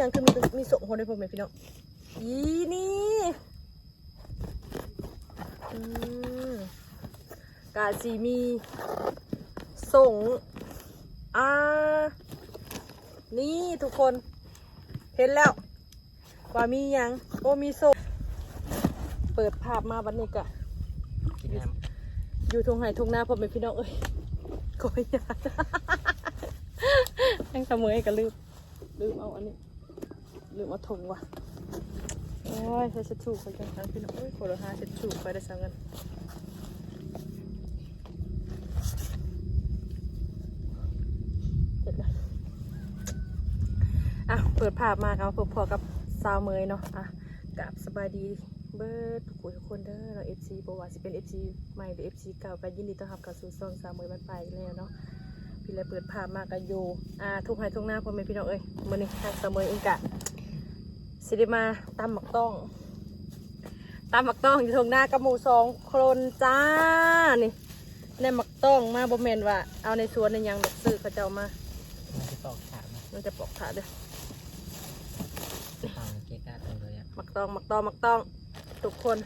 ยังคือมีมีส่งคนให้ผมไหมพี่น้องอีนี่กาสีมีส่งอ่านี่ทุกคน เห็นแล้ว ว่ามียังโอ้มีส่งเปิดภาพมาบันนี้กะอยู่ทงไห่ทงหน้าผมเป็นพี่น้องเอ้ยก็ไม่ยากยังเสมอให้กันลืมลืมเอาอันนี้ ลืมเอาถงว่ะโอ้ยใช้เช็ดชูไปกันทั้งพี่น้องเอ้ยโคโรหาเช็ดชูไปได้สังกันเสร็จแล้วอะเปิดภาพมาครับพบพอกับสาวเมยเนาะอะกับสบายดีเบิร์ดทุกคนทุกคนเด้อเราเอฟซีบอกว่าสิเป็นเอฟซีใหม่หรือเอฟซีเก่าก็ยินดีต้อนรับกับสู่ซองสาวเมยบ้านปลายอีกแล้วเนาะพี่เลยเปิดภาพมากันอยู่อ่าทุกไห้ทุกหน้าพ่อแม่พี่น้องเอ้ยมื้อนี้ทางเสมอเองกะ สิได้มาตำหมักต้องตำหมักต้องอยู่ตรงหน้ากับหมูสองคนจ้านี่ในหมักต้องมาบ่แม่นว่า เอาในสวนในหยังดอกซื้อเขาเจ้ามาำมันจะตอกขาดนะมันจะปอกขาเด้อทางเกะกะตรงเลยอะหมักต้องหมักต้องหมักต้องทุกคน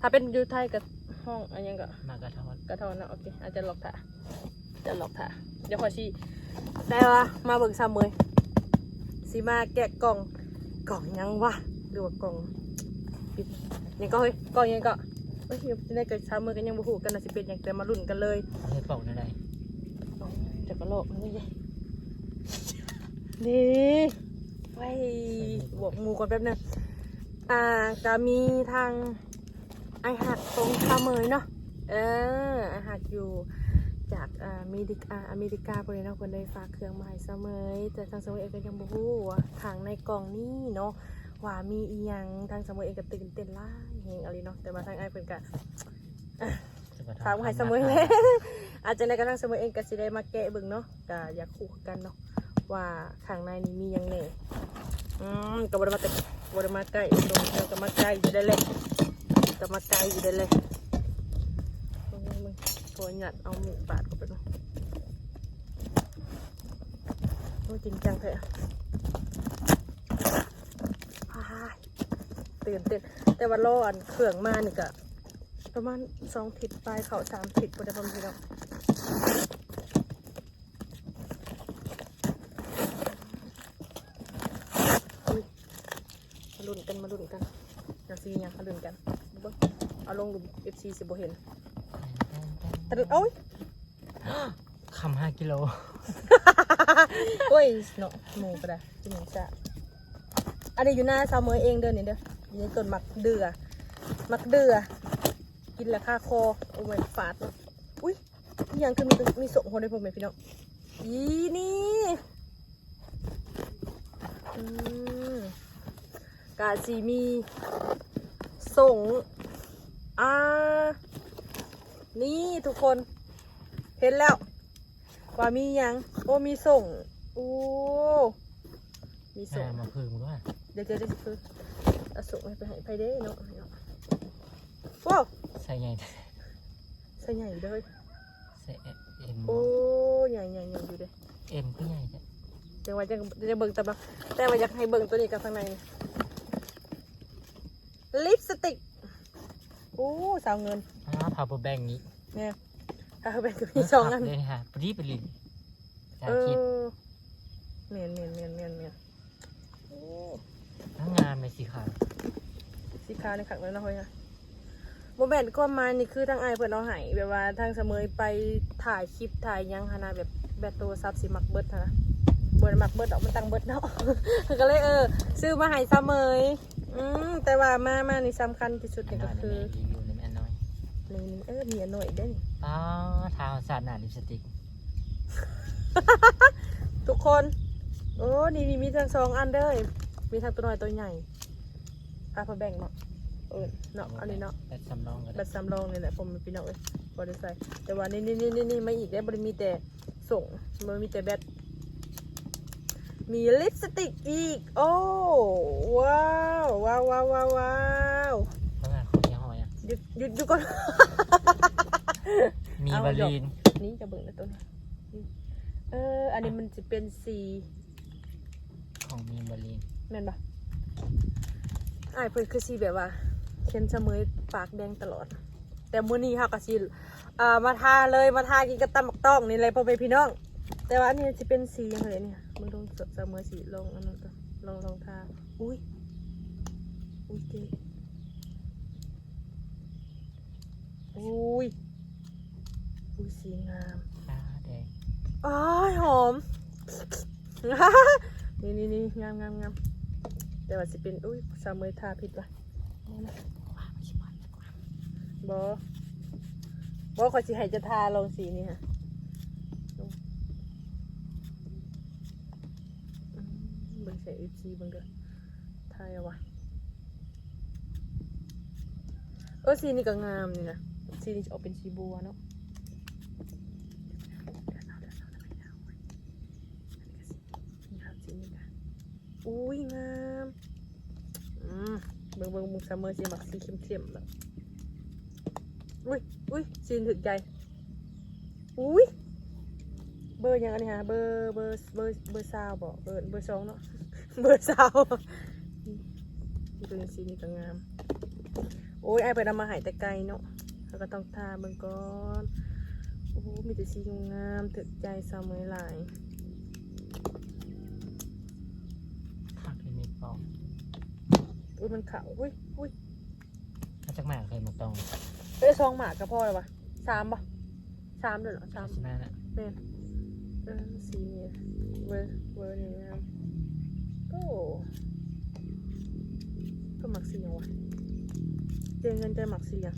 ถ้าเป็นอยู่ไทยกับห้องอันยังก็มากระทอดกระทอนนะโอเคอาจจะหลอกถ่าจะหลอกถ่าเดี๋ยวขอชี้ได้ว่ามาเบิ่งซ้ำเมยสีมาแกะกล่อง กล่องยังวะหรือว่ากล่องปิดยังก็เฮ้ยกล่องยังก็เฮ้ยยังได้เกิดซ้ำเมยกันยังบ่ฮู้กันนะสิเป็นอย่างแต่มาลุ้นกันเลยให้ปอกนั่นไงจะกระโลกนี่ไงนี่ไว้บวกหมูก่อนแป๊บนึงอ่าจะมีทางไอหักตรงซ้ำเมยเนาะเออไอหักอยู่ จากอ่าอเมริกาอเมริกาบริเนาะคนได้ฝากเครื่องมาให้เสมอแต่ทางเสมอเองก็ยังบ่ฮู้ว่าทางในกล่องนี้เนาะว่ามีอีหยังทางเสมอเองก็ตื่นเต้นหล่ายเฮงอะไรเนาะแต่ว่าทางไอ้ายเพิ่นก็ฝากมาให้เสมอเลยอาจจะในกระทั่งเสมอเองก็สิได้มาแกะเบิ่งเนาะก็อยากคู่กันเนาะว่าข้างในนี้มีหยังแน่อืมก็บ่ได้มาแต่บ่ได้มาใกล้ตรงเดียวก็มาใกล้อยู่ได้เลยก็มาไกลอยู่ได้เลยตรงนี้มึงโอยหยัดเอาหมีดบาดเข้าไปเนาะโอ้จริงจังเลยอะตื่นเต้นแต่ว่ารออันเครื่องมานี่ก็ประมาณสองทิศปลายเขาสามทิศพอได้พอมีแล้วมาลุ้นกันมาลุ้นกันอย่าซีเนี่ยมาลุ้นกันเบิ่งเอาลงดูเอฟซีสิบ่เห็นะลึงโอ้ยคำห้ากิโลโอ้ยเนาะหมูกระดาษจิงจ้ะอันนี้อยู่หน้าซาวเมอเองเด้อนี่เด้ออยู่ในต้นมักเดือมักเดือกินแล้วค่าคอโอ้ยฝาดเนาะอุ้ยอีหยังคือมีมีส่งคนให้ผมไหมพี่น้องอีนี่อืมกาซีมีส่งอ่า นี่ทุกคนเห็นแล้ว ว่ามีหยัง โอ้มีส่งโอ้มีส่งอ่ามาพึ่งด้วยเดี๋ยวเดี๋ยวเดี๋ยวคือเอาส่งให้ไปให้ไปเด้เนาะว้าวใส่ใหญ่ใส่ใหญ่เลยใส่เอ็มโอ้ใหญ่ใหญ่ใหญ่อยู่เด้เอ็มก็ใหญ่จ้ะจังว่าจะจะเบิ่งแต่บางแต่ว่าอยากให้เบิ่งตัวนี้กับข้างในนี่ลิปสติก โอ้สาวเงินอ้าวพาวเวอร์แบงค์นี้เนี่ยถ้าเอาไปกับพี่สองอันเลยค่ะปรีบรินจาเอคิดอเมียนเมียนเมียนเมียนเมียนโอ้ทั้งงานในสีขาวสีขาวในขังเลยนะเฮ้ยนะโมแมนก็มานี่คือทางไอายเพิ่นเอาใหายแบบว่าทางเสมอไปถ่ายคลิปถ่ายหยังหนนะแบบแบตโทรศัพท์สิมักเบิดหั้นนะเบิดมักเบิดดอกมันตังเบิดเนาะก็เลยเออซื้อมาให้เสมอ อืมแต่ว่ามามานี่สำคัญที่สุดอันนี่น้ก็อยคือรีวิวในแม่น้อยนี่นี่เออมีอันหน่อยได้นี่ป้าทาสาดหนาลิปสติกทุกคน โอ้นี่นี่มีทั้งสองอันเด้อมีทั้งตัวน้อยตัวใหญ่พาพอแบ่งเนาะเออเนาะอันนี้เนาะแบบสำรองก็แบได้บสำรองนี่แหละผมพี่น้องเอ้ยบริใส่แต่ว่านี่นี่นี่นี่นี่ไม่อีกได้บริมีแต่ส่งมันมีแต่แบต มีลิปสติกอีก โอ้ว้าวว้าวว้าวว้าวว้าวเพราะงานของยี่ห้ออะ หยุดหยุดหยุดก่อน มีเอาบาหยกลีนนี่จะเบิ่งนะตัวนี้เออ อันนี้มันจะเป็นสีของมีบาลีนแม่นปะอ้ายเพิ่นคือสีแบบว่าเขียนเสมอปากแดงตลอด แต่มื้อนี้เฮาก็สิอ่ามาทาเลยมาทากินกับตำบักต้องนี่เลยพ่อแม่พี่น้อง แต่ว่าอันนี้จะเป็นสียังไงเนี่ยมึงลองเสมอสีลองอันนั้นก่อนลองลองทาอุ้ยอุ้ยเจ๊อุ้ยอุ้ยสีงามตาแดงอ้ายหอม นี่นี่นี่งามงามงามแต่ว่าสิเป็นอุ้ยสามมือทาผิดว่ะนี่นะว่าไม่ใช่มันดีกว่าบอบอขอยสิให้จะทาลงสีนี่ฮะลงอืม เบิ่งใส่อีซีเบิ่งเด้อทยเอาวะเออสีนี่ก็งามนี่นะสีนี่จะออกเป็นสีบัวเนาะอุ้ยงามอืมเบิ่งเบิ่งมุงซัมเมอร์สีหมักสีเข้มๆแบบอุ้ยอุ้ยซีนถึกใจอุ้ย บอร์ยังอันนี้ฮะเบอร์เบอร์เบอร์เบอร์ซาวบอกเบอร์เบอร์สองเนาะเบอร์ซาวนี่ตัวนี้สีนี่ก็งาม โอ้ยไอไปนำมาใหายแต่ไกลเนาะแล้วก็ต้องทาเบิ่งก่อนโอ้โหมีแต่สีงามๆถึกใจซาวเมอร์หลายข้างที่มีปองอุ้ยมันขาวอุ้ยอุ้ยมาจากหมาเคยมาตองเอ้ยซองหมากกับพ่อเลยวะสามปะสามด้วยเหรอสามใช่ไหมนะแม่น เออสีนี่เวอร์เวอร์นี่งามโอ้ก็หมักสีอย่างวะเจอเงินใจหมักสีอย่าง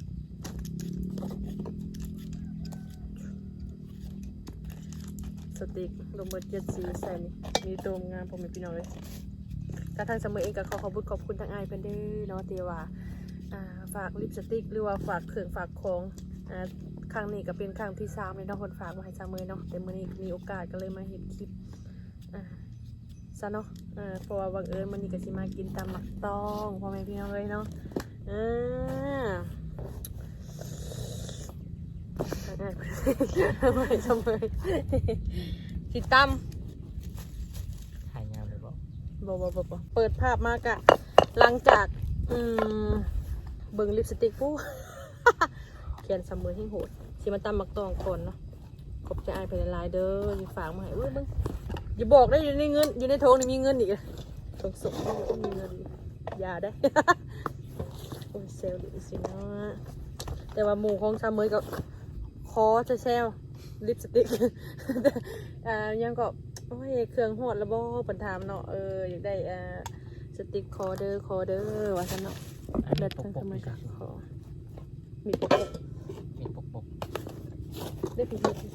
สติกลงเบอร์เจ็ดสีใส่นี่มีตัวงามผมมีพี่น้องเลยกระทั่งเสมอเองก็ขอขอบคุณขอบคุณทางไอายเพิ่นด้อเนาะเตีว่าฝากลิปสติกหรือว่าฝากเครื่องฝากของ ครั้งนี้ก็เป็นครั้งที่สามเลยเนาะคนฝากมาให้ซาเมอเนาะแต่มื่อนี้มีโอกาสก็เลยมาเห็นคลิปอ่าซะเนาะอ่าเพราะว่าบังเอิญมันนี้ก็สิมากินตามหมักต้องพ่อแม่พี่น้องเลยเนาะอ่าไม่ซาเมอสิตั้มถ่ายงามเลยบอกบอบอบอเปิดภาพมากะหลังจาก อืมเบิ่งลิปสติกผู้ เขียนสมือให้โหดสิมาตำมักตองก่อนเนาะขอบใจอายไปละลายๆเด้ออย่าฝากมาให้เว้ยเบิ่งอย่าบอกได้อยู่ในเงิน อยู่ในโถงนี่มีเงินอีกอะสงสารมีเงินอีกอย่าได้โอ้ยเซลล์ดิสิเนาะแต่ว่าหมู่ของซามเมยก็คอจะแซวลิปสติกอ่ายังก็โอ้ยเครื่องหอดแล้วบ่เปินถามเนาะเอออยากได้อ่าสติกคอเดอร์คอเดอร์ว่าซั่นเนาะอันเลินี้ศปกทั้งปสกมัยดีกัค่ะขอมีปกปกมีปกปก ได้ผีผี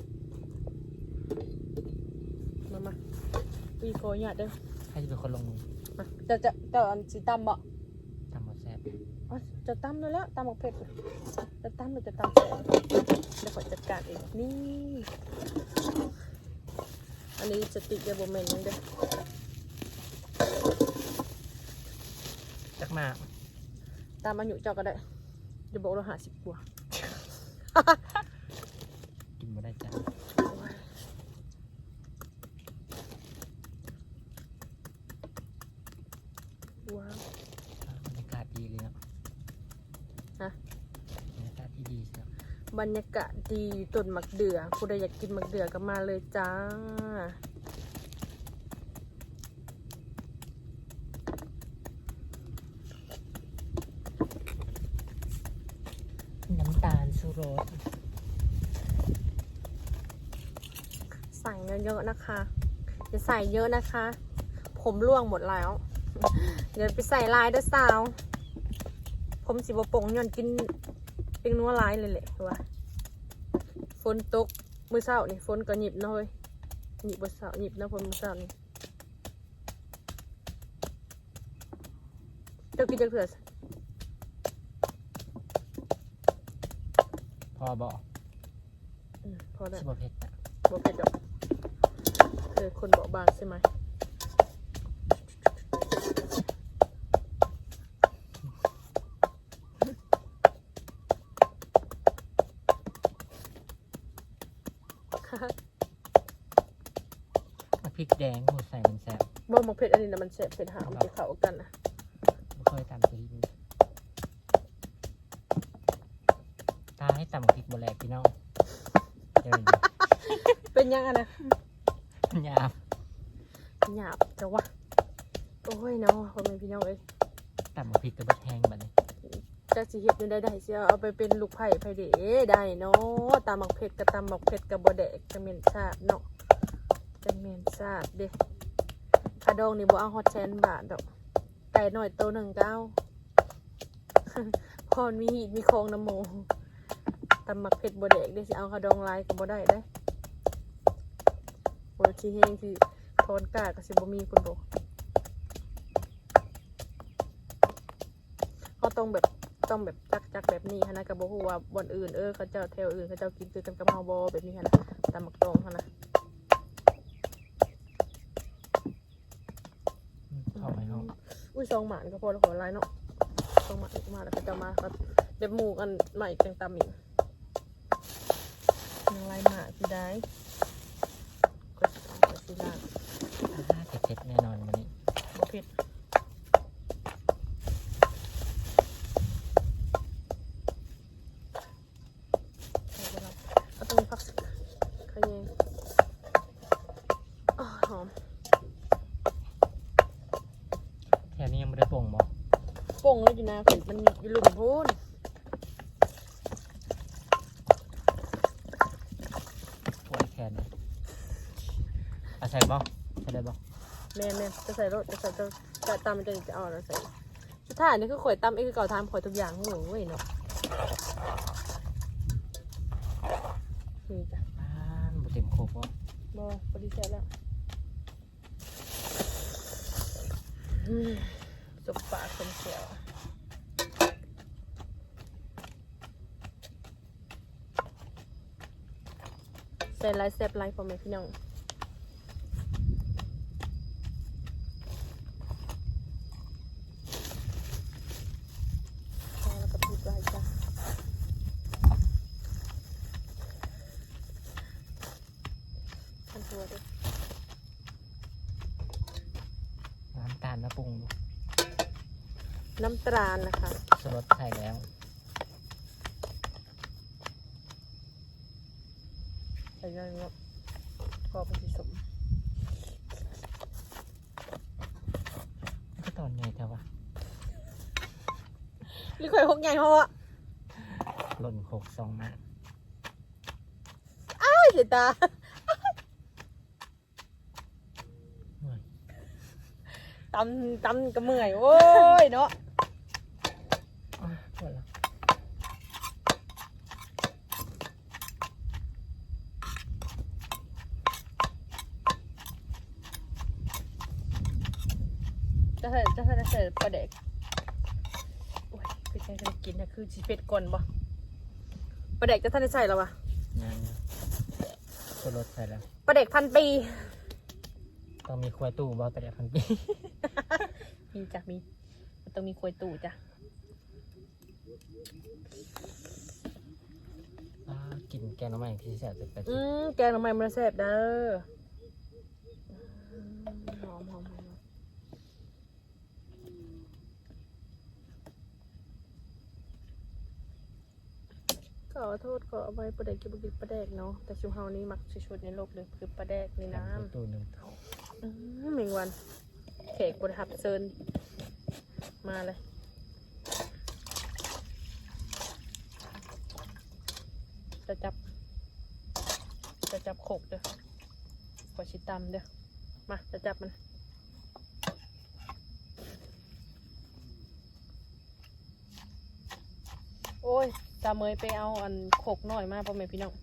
มามาปีขอหยาดเด้อใครจะเป็นคนลงมือมาจะจะจะอันสีตำบ่ทำหมดแซ่บอ๋อจะตำเลยแล้วตำหมกเผ็ดจะตำหรือจะตำแซ่บเดี๋ยวขอจัดการเองนี่อันนี้สติกเดบเมนยังเด้อจากมาตามอายุเจ้าก็ได้จะบอกเราหาสิบกว่า กินมาได้จ้าว้าวบรรยากาศดีเลยเนาะฮะบรรยากาศที่ดีใช่ไหมบรรยากาศดีต้นมักเดือผู้ใดอยากกินมักเดือก็มาเลยจ้า น้ำตาลชูรส ใส่ เยอะๆนะคะอย่าใส่เยอะนะคะ ผมร่วงหมดแล้ว เดี๋ยวไปใส่ลายเด้อสาว ผมสิบปงย้อนกินเป็นนัวลายเลยแหละว่าฝนตกมือเช้านี่ฝนก็หยิบเนาะเว้ยหยิบมือเช้าหยิบเนาะฝนมือเช้านี่เจ้ากินจักเถื่อพอบอกอืมพอแล้วชิบะเผ็ดนะบอกไปดอกคื อคนเบาบางใช่ไหมมาพริกแดงหมดใส่มันแซ่บบ่หมักเผ็ดอันนี้นะมันแซ่บเผ็ดหามันจะเข้ากันนะไม่เคยตำพริกตาให้ตำพริกบแหลกพี่น้องเดี๋ยวนี้เป็นยังไงนะ ยาบ หยาบจังวะโอ้ยเนาะพ่อแม่พี่น้องเอ้ยตำพริกกระเบิดแห้งบัดนี้จะสิเฮ็ดอยู่ได้ได้เสียเอาไปเป็นลูกไผ่ไผ่เด๋ได้เนาะตามหมักเผ็ดกับตามหมักเผ็ดกับบ่แดกจะเหม็นชาบเนาะจะเหม็นชาบเด้คาดองนี่บ่เอาฮอตแชนบาทดอกไก่หน่อยโตหนึ่งเก้าพรมีหีดมีโครงน้ำโมตำหมักเผ็ดบ่แดกได้สิเอาคาดองลายก็บ่ได้ได้บ่สิเฮงที่ทอนกล้าก็สิบ่มีคนบ่เขาต้องแบบต้องแบบจักจักแบบนี้ฮะนะก็บ่ฮู้ว่าบ่อนอื่นเออเขาเจ้าแถวอื่นเขาเจ้ากินคือกันกับเฮาบ่แบบนี้ฮะนะตำหมักตรงฮะนะเข้าไปห้องอุ้ยซองหมานก็พอแล้วขอลายเนาะซองหมานมาแล้วก็จะมาก็แบบหมูกันใหม่จังตำอีกยังลายหมาสิได้ก็สิเอาไปสิล่าง อ่าเผ็ดๆแน่นอนวันนี้ บ่เผ็ดเอาตรงนี้พักสิขยงอ้าวหอม แถวนี้ยังไม่ได้ปรุงบ่ โป่งเลยอยู่นะผิดมันอยู่หลุมพูนปวดแขนเลยเอาใส่บ่ใส่ได้บ่แม่นแม่นจะใส่รถจะใส่จะจะตำมันจะจะเอาแล้วใส่สุดท้ายนี่คือข่อยตำเองคือเก่าทำข่อยทุกอย่างโอ้ยเนาะนี่จ้ะบ้านบ่เต็มโคกบ่บอพอดีเสร็จแล้วอืมสบปากสมเขียว ใส่ลายแซ่บลายพ่อแม่พี่น้องพอแล้วก็พูดไว้จ้ะทันตัวเด้วยน้ำตาลมาปรุงดูน้ำตาลนะคะสรสใส่แล้ว ใส่ย่อยงบพอเป็นที่สมก็ตอนไงเท่าวะนี่ข่อยหกใหญ่เพราะว่าหล่นโคกสองมาอ้ายเสียตาโอ้ยตำตำกระเมื่อย โอ้ยเนาะ อ้าวปวดแล้ว จะใส่จะใส่จะใส่ ปลาแดกโอ้ยคือใช้จะกินนะคือชีเป็ดก่อนบ่ปลาแดกจะท่านได้ใส่แล้ววะยังสรสใส่แล้วปลาแดกพันปี ต้องมีครัวตู้บ่แต่เดี๋ยวพันปี มีจ้ะมีมันต้องมีควยตู่จ้ะอ่ากินแกงหน้ำใหม่ที่แซ่บสุดไปอืมแกงทำไมมันแซ่บเด้ออืมหอมหอมหอม ขอโทษขอเอาไว้ประเด็กกิบกินประเด็กเนาะแต่ชูเฮานี่มักชุดๆในโลกเลยคือประเด็กในน้ครัวตู้หนึ่งำอืมเมงวันเขกบริหับเซินมาเลยจะจับ จะจับโขกเด้อขอชิตำเด้อมาจะจับมันโอ้ย ตาเมยไปเอาอันโขกหน่อยมากพ่อแม่พี่น้อง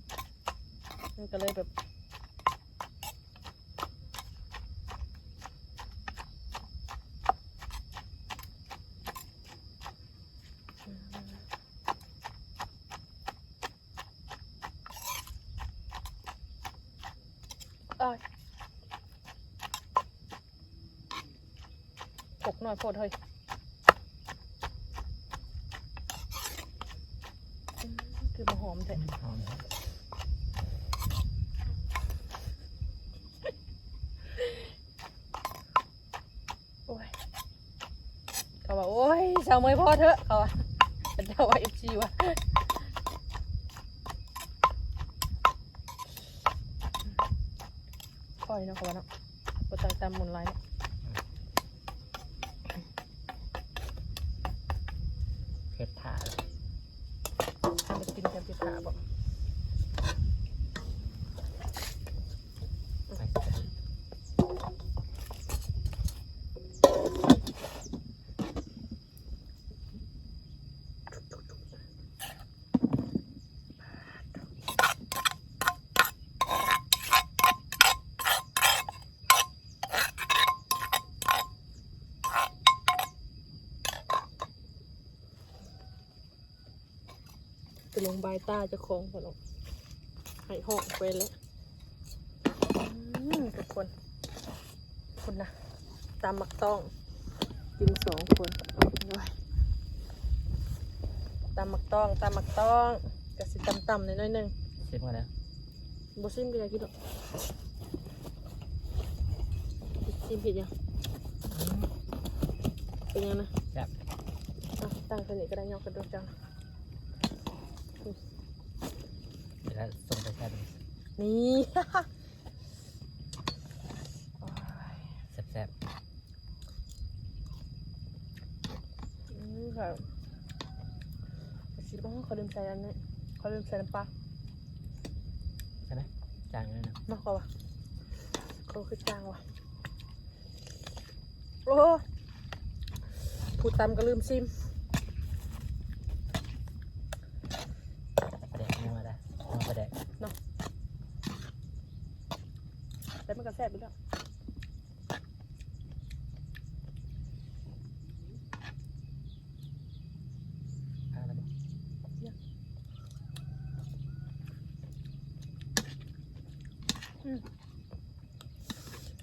มันก็เลยแบบเอ้ยขกหน่อยโพดเฮ้ยอืมคื อมาหอมแท้หอมโอ้ยเขาบอกโอ้ยชาวเมยพ่อเถอะเขาว่าเจ้าว่าเอฟซีว่ะปล่อยนะเขาว่าเนาะบ่ต้องตามมุนไลน์เผ็ดถ่าเลย ทำไปกินกันที่ขาบอก ไปใส่ จะลงใบายตาจะคลองก่อนออกให้ห้องไปแล้วทุกคน คนนะตามมักต้องกินสองคนด้วยตามมักต้องตามมักต้องกระสิต่ำๆหน่อยๆหนึงชิมกันแล้วบซิมก็อยากกินหรอกซิมผิดยังเป็นยังนะจับตั้งสนิทก็ได้ยอกกระโดดจัง เดี๋ยวเราส่งไปแค่นี้นี่โอ้ยแซ่บอืมค่ะสิบ้องเขาลืมใส่อันนี้เขาลืมใส่น้ำปลาๆใช่ไหมจางเลยนะมากกว่าวะเขาคือจางว่ะ โอ้พูดตามก็ลืมซิม ประเด็กนี่มาได้มาประเด็ก แล้วมันก็แซ่ บไปแล้วเอาแล้วบอก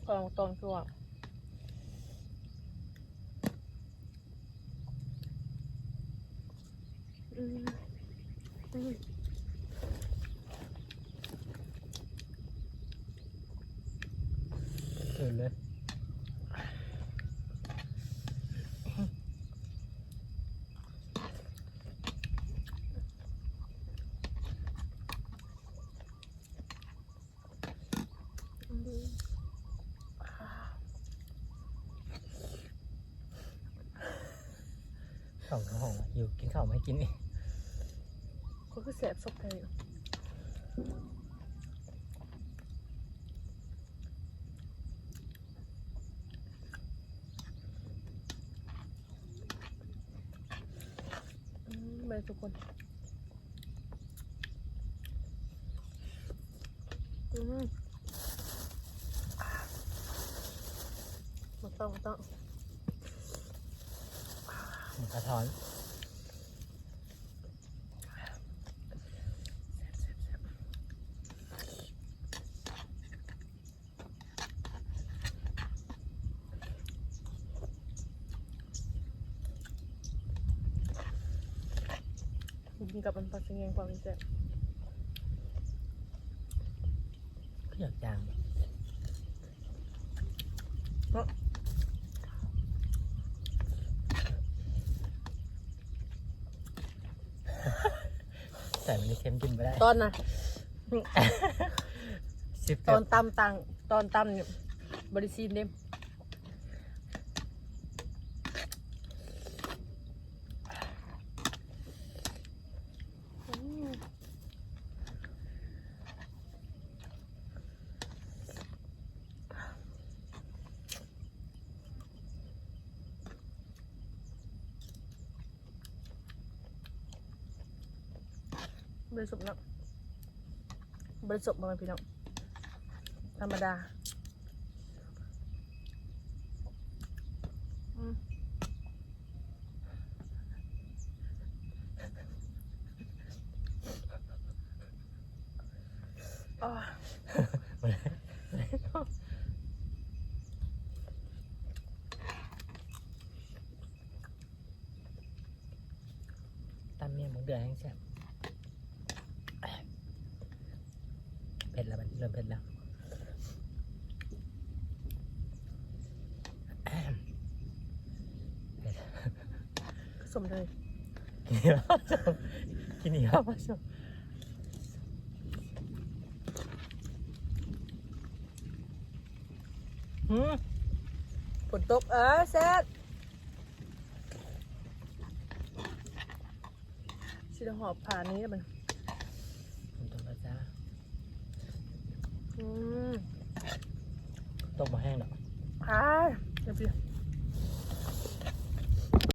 กองตอนคือว่าอืมอืม เกินเลย อืม ข้าวของอยู่กินข้าวไม่กินนี่เขาคือแสบซบเลยไปทุกคนอืมมาต้องมาต้อง หมูกระท้อน กินกับมันปลาเสียงความเป็นแซ่บก็อยากจางเนาะใส่มันในเค็มกินไปได้ตอนน่ะ สิบตเกืออนบตำตังตอนตำเนี่ยบริซีนเด้มอืม บริสุทธิ์เนาะบริสุทธิ์มาเป็นพี่น้องธรรมดา เผ็ดแล้วมันเริ่มเผ็ดแล้วผสมเลยกินอีกแผสมกินอีกแล้วผู้มฝนตกเออเซ็ตชิลหอบผ่านนี้มัน ต้องมาแห้งหรอกอ่าเดี๋ยว